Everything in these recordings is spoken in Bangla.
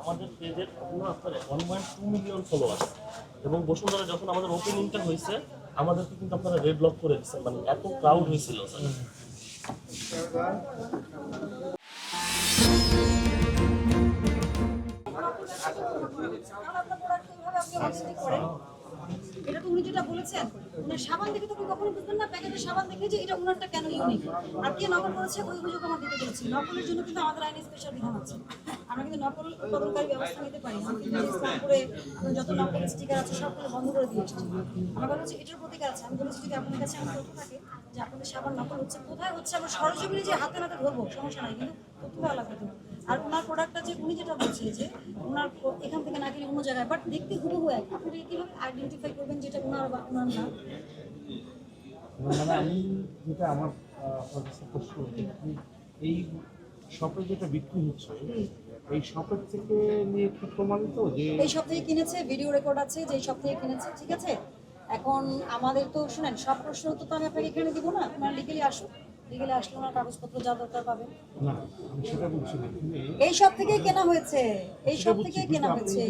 আমাদের এবং বসুন্ধরা যখন আমাদের ওপেনিংটা হয়েছে, আমাদেরকে কিন্তু আপনারা রেড ব্লক করে দিচ্ছেন মানে এত ক্রাউড হয়েছিল স্যার এটা তো উনি যেটা বলেছেন উনি সাবান দেখে তো কখনো বুঝবেন না, প্যাকেটের সাবান দেখে যে এটা উনারটা কেন ইউনিক আর কে নকল করেছে ওই অভিযোগ আমার দিতে নকলের জন্য কিন্তু আমাদের আইনে স্পেশাল বিধান আছে। আমরা কিন্তু নকল ব্যবস্থা নিতে পারি যত নকল স্টিকার আছে সবগুলো বন্ধ করে দিয়ে আমার কথা হচ্ছে এটার প্রতিকার আছে। আমি বলেছি যদি আপনার কাছে আমার তথ্য থাকে যে আপনাদের সাবান নকল হচ্ছে, কোথায় হচ্ছে, আমরা সরজমিনে যে হাতে নাতে ধরবো, সমস্যা নাই, কিন্তু তথ্য দেওয়া লাগবে আর ওনার প্রোডাক্টটা যে উনি যেটা বলছে যে ওনার এখান থেকে না গেলে অন্য জায়গায় বাট দেখতে হুবহু এক। আপনি এটা কীভাবে আইডেন্টিফাই করবেন যেটা ওনার বা ওনার না মানে আমি যেটা আমার কাছে প্রশ্ন এই শপে যেটা বিক্রি হচ্ছে এই শপের থেকে নিয়ে কি প্রমাণিত যে এই সব থেকে কিনেছে ভিডিও রেকর্ড আছে যে এই সব থেকে কিনেছে ঠিক আছে? এখন আমাদের তো শুনেন সব প্রশ্ন তো আমি আপনাকে এখানে দিব না আপনার লিগেলি আসুন। লিগেলি আসলে ওনার কাগজপত্র যা দরকার পাবেন। না আমি সেটা বলছি না। এই সব থেকেই কেনা হয়েছে। এই সব থেকে কেনা হয়েছে।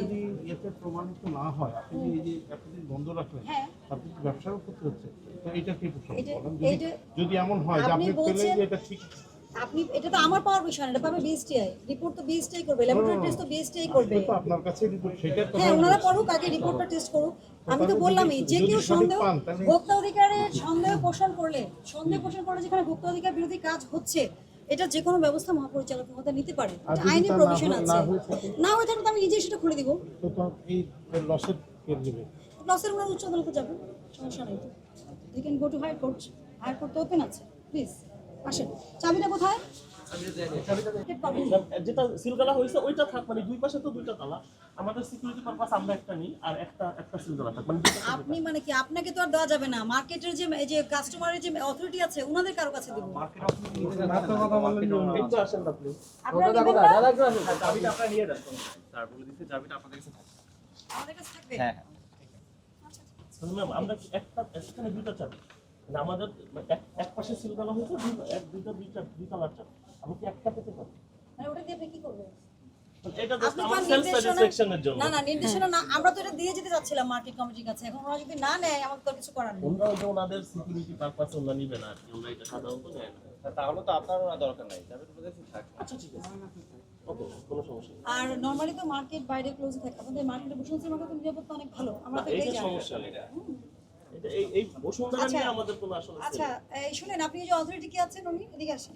এতে প্রমাণিত না হয় আপনি এই যে এতদিন বন্ধ রাখলেন হ্যাঁ। আপনি ব্যবসাও করতে হচ্ছে। তো এটা কি যদি- এমন হয় যে আপনি পেলেন যে এটা ঠিক আপনি এটা তো আমার পাওয়ার বিষয় না এটা পাবে বিএসটিআই রিপোর্ট তো বিএসটিআই করবে ল্যাবরেটরি টেস্ট তো বিএসটিআই করবে। আপনার কাছে রিপোর্ট সেটা তো হ্যাঁ ওনারা করুক আগে রিপোর্টটা টেস্ট করুক। আমি তো বললামই যে কেউ সন্দেহ ভোক্তা অধিকারের সন্দেহ পোষণ করলে সন্দেহ পোষণ করলে যেখানে ভোক্তা অধিকার বিরোধী কাজ হচ্ছে এটা যে কোনো ব্যবস্থা মহাপরিচালক মহোদয় নিতে পারে। আইনি প্রভিশন আছে। না হয়ে? থাকলে আমি নিজেই সেটা খুলে দিব। এই লসের লসের ওনার উচ্চ আদালতে যাবেন সমস্যা নেই তো। Can go to higher court higher court তো ওপেন আছে প্লিজ আসেন। চাবিটা কোথায়। যেটা সিলগালা হয়েছে ওইটা থাক মানে দুই পাশে তো দুইটা তালা। আমাদের সিকিউরিটি পারপাস আমরা একটা নিই আর একটা একটা সিলগালা থাক মানে আপনি মানে কি আপনাকে তো আর দেওয়া যাবে না। মার্কেটের যে এই যে কাস্টমারের যে অথরিটি আছে ওনাদের কারও কাছে দিব। মার্কেট মাত্র কথা বললেন একটু আসেন না? প্লিজ আপনারা না? চাবিটা আপনারা নিয়ে যান। স্যার বলে দিচ্ছে চাবিটা আপনাদের কাছে থাকে আমাদের কাছে থাকবে? হ্যাঁ হ্যাঁ। ম্যাম আমরা একটা এখানে দুইটা চাবি? আমাদের এক এক পাশে সিলগালা হয়েছে এক দুইটা দুইটা দুই আমি কি একটা পেতে পারি? মানে ওটা দিয়ে আপনি কি করবেন মানে না না নির্দেশনা না আমরা তো এটা দিয়ে যেতে চাচ্ছিলাম মার্কেট কমিটির কাছে। এখন ওরা যদি না নেয় আমাদের তো কিছু করার নেই। ওনাদের সিকিউরিটি পারপাসে ওনারা নিবে না ওরা এটা সাধারণত নেয় না। তাহলে তো আপনার ওরা দরকার নাই থাক। আচ্ছা ঠিক আছে। ওকে কোনো সমস্যা নেই। আর নরমালি তো মার্কেট বাইরে ক্লোজ থাকে আমাদের মার্কেটে বসুন্ধরা মার্কেট নিরাপত্তা অনেক ভালো। আমরা তো এটাই সমস্যা। এটা আচ্ছা। আমাদের কোনো আসলে আচ্ছা এই শুনেন আপনি যে অথরিটি কি আছেন উনি? এদিকে আসেন।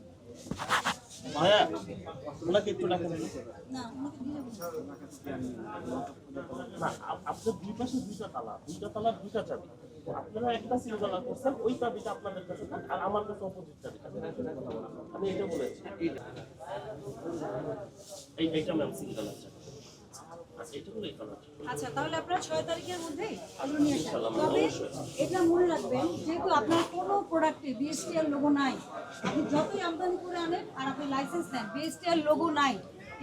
ভাইয়া ওনাকে একটু না আপনার দুই পাশে দুইটা তালা দুইটা চাবি। আপনারা একটা সিলগালা করছেন ওই চাবিটা আপনাদের কাছে থাক আর আমার কাছে অপোজিট চাবি আমি এটা বলেছি। এইটা। ম্যাম সিলগালার চাবি আচ্ছা আচ্ছা তাহলে আপনারা ছয় তারিখের মধ্যে নিয়ে আসেন। তবে এটা মনে রাখবেন যেহেতু আপনার কোনো প্রোডাক্টে বিএসটিআর লোগো নাই আপনি যতই আমদানি করে আনেন আর আপনি লাইসেন্স নেন বিএসটিআর লোগো নাই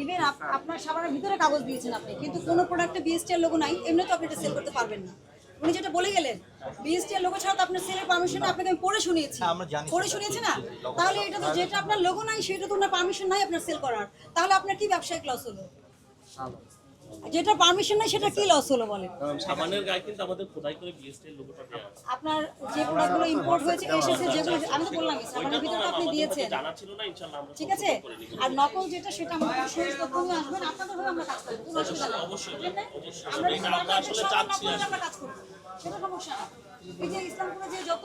ইভেন আপনার সাবানের ভিতরে কাগজ দিয়েছেন আপনি কিন্তু কোনো প্রোডাক্টে বিএসটিআর লোগো নাই এমনি তো আপনি এটা সেল করতে পারবেন না। উনি যেটা বলে গেলেন বিএসটিআর লোগো ছাড়া তো আপনার সেলের পারমিশন আপনাকে আমি পড়ে শুনিয়েছি। পড়ে শুনিয়েছি না? তাহলে এটা তো যেটা আপনার লোগো নাই সেটা তো ওনার পারমিশন নাই আপনার সেল করার। তাহলে আপনার কি ব্যবসায়িক লস হলো? যেটা পারমিশন নাই সেটা কি লস হলো বলেন? সাবানের গায়ে কিন্তু আমাদের খোদাই করে বিএসটি লোগোটা দেওয়া আপনার যে প্রোডাক্টগুলো ইম্পোর্ট হয়েছে এসেছে যেগুলো আমি তো বললাম সাবানের ভিতরে আপনি দিয়েছেন। জানা ছিল না ইনশাআল্লাহ আমরা ঠিক আছে? আর নকল যেটা সেটা আমাদের শরীর প্রথমে আসবেন আপনাদের হয়ে আমরা কাজ করব। কোনো অসুবিধা নেই বুঝলেন আমরা আসলে চাচ্ছি আমরা কাজ করব। সেটা সমস্যা না। এই যে ইসলামপুরে যে যত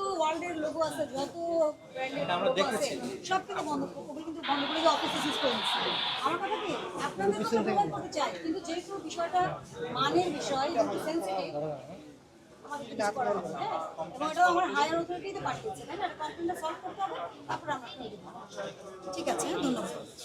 আছে যত সব কিছু বন্ধ ওগুলো কিন্তু বন্ধ করে অফিসে সিজ করে দিচ্ছে। আমার কথা কি? আপনাদের কথা প্রমাণ করতে চাই কিন্তু যেহেতু বিষয়টা মানের বিষয় যেহেতু সেন্সিটিভ হ্যাঁ? ঠিক আছে? ধন্যবাদ।